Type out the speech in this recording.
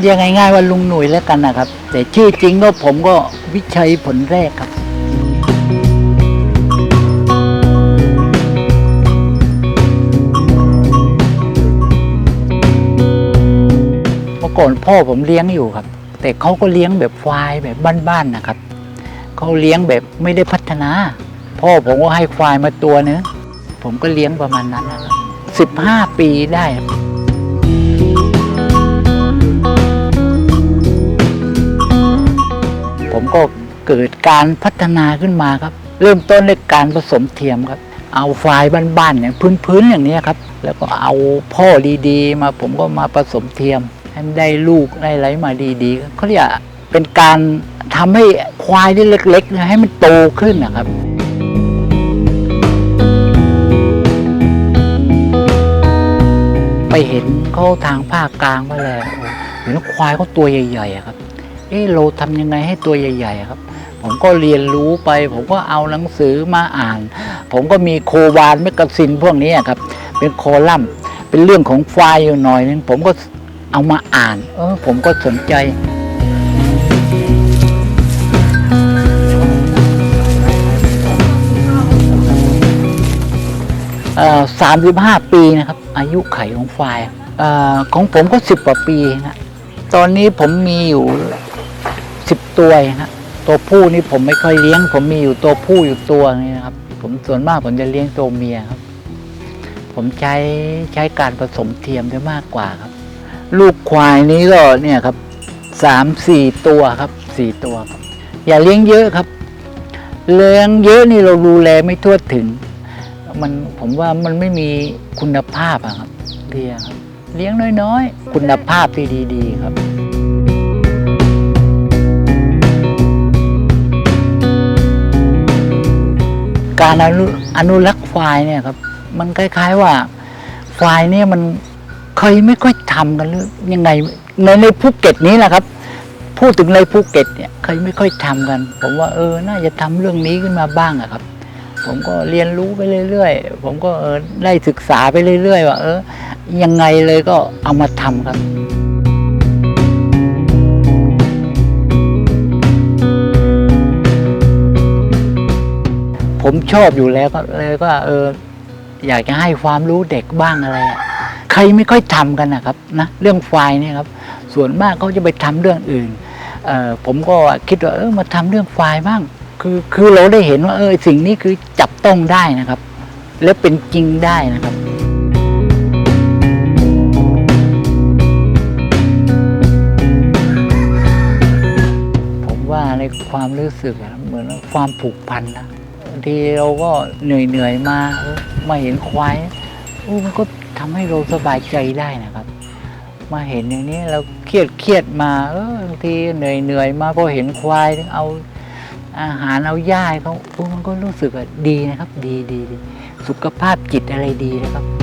เรียกง่ายๆว่าลุงหนุ่ยแล้วกันนะครับ แต่ชื่อจริงก็ผมก็วิชัยผลแรกครับเมื่อก่อนพ่อผมเลี้ยงอยู่ครับ แต่เขาก็เลี้ยงแบบควายแบบบ้านๆนะครับเขาเลี้ยงแบบไม่ได้พัฒนา พ่อผมก็ให้ควายมาตัวนึงผมก็เลี้ยงประมาณนั้นนะครับสิบห้าปีได้ครับ ก็เกิดการพัฒนาขึ้นมาครับ เริ่มต้นด้วยการผสมเทียมครับ เอาควายบ้านๆอย่างพื้นๆอย่างนี้ครับ แล้วก็เอาพ่อดีๆ มาผมก็มาผสมเทียมให้ได้ลูกได้ไรมาดีๆเขาเรียกเป็นการทำให้ควายที่เล็กๆ ให้มันโตขึ้นนะครับไปเห็นเขาทางภาคกลางมาแล้วเห็นควายเขาตัวใหญ่ๆครับ เอ๊ะเราทำยังไงให้ตัวใหญ่ ๆ ครับ ผมก็เรียนรู้ไป ผมก็เอาหนังสือมาอ่าน ผมก็มีโควานแมกกาซินพวกนี้ครับ เป็นคอลัมน์เป็นเรื่องของควายอยู่หน่อยนึงผมก็เอามาอ่าน เออ ผมก็สนใจสามสิบห้าปีนะครับ อายุไขของควายเออของผมก็สิบกว่าปีนะ ตอนนี้ผมมีอยู่ ตัวนะ ตัวผู้นี่ผมไม่ค่อยเลี้ยง ผมมีอยู่ตัวผู้อยู่ตัวนี่นะครับ ผมส่วนมากผมจะเลี้ยงตัวเมียครับ ผมใช้ใช้การผสมเทียมได้มากกว่าครับ ลูกควายนี้ก็เนี่ยครับสามสี่ตัวครับสี่ตัวครับ อย่าเลี้ยงเยอะครับ เลี้ยงเยอะนี่เราดูแลไม่ทั่วถึง มันผมว่ามันไม่มีคุณภาพอะครับเลี้ยงครับเลี้ยงน้อยๆ คุณภาพที่ดี ๆ ครับ การอนุอนุรักษ์ควายเนี่ยครับ มันคล้ายๆว่าควายเนี่ยมันเคยไม่ค่อยทำกันหรือยังไงในในภูเก็ตนี้แหละครับ พูดถึงในภูเก็ตเนี่ยเคยไม่ค่อยทำกัน ผมว่าเออน่าจะทำเรื่องนี้ขึ้นมาบ้างอะครับ ผมก็เรียนรู้ไปเรื่อยๆ ผมก็เออได้ศึกษาไปเรื่อยๆว่าเออยังไงเลยก็เอามาทำครับ ผมชอบอยู่แล้วก็เลยก็เอออยากจะให้ความรู้เด็กบ้างอะไรอะใครไม่ค่อยทำกันนะครับนะเรื่องไฟเนี่ยครับ ส่วนมากเขาจะไปทำเรื่องอื่นเออผมก็คิดว่าเออมาทำเรื่องไฟบ้าง คือคือเราได้เห็นว่าเออสิ่งนี้คือจับต้องได้นะครับ และเป็นจริงได้นะครับผมว่าในความรู้สึกอะเหมือนความผูกพันนะ ทีเราก็เหนื่อยเหนื่อยๆมามาเห็นควายมันก็ทำให้เราสบายใจได้นะครับ มาเห็นอย่างนี้เราเครียดเครียดมาเออบางทีเหนื่อยเหนื่อยๆมาพอเห็นควายเอาอาหารเอาหญ้ายเขาโอ้มันก็รู้สึกดีนะครับ ดีดีสุขภาพจิตอะไรดีนะครับ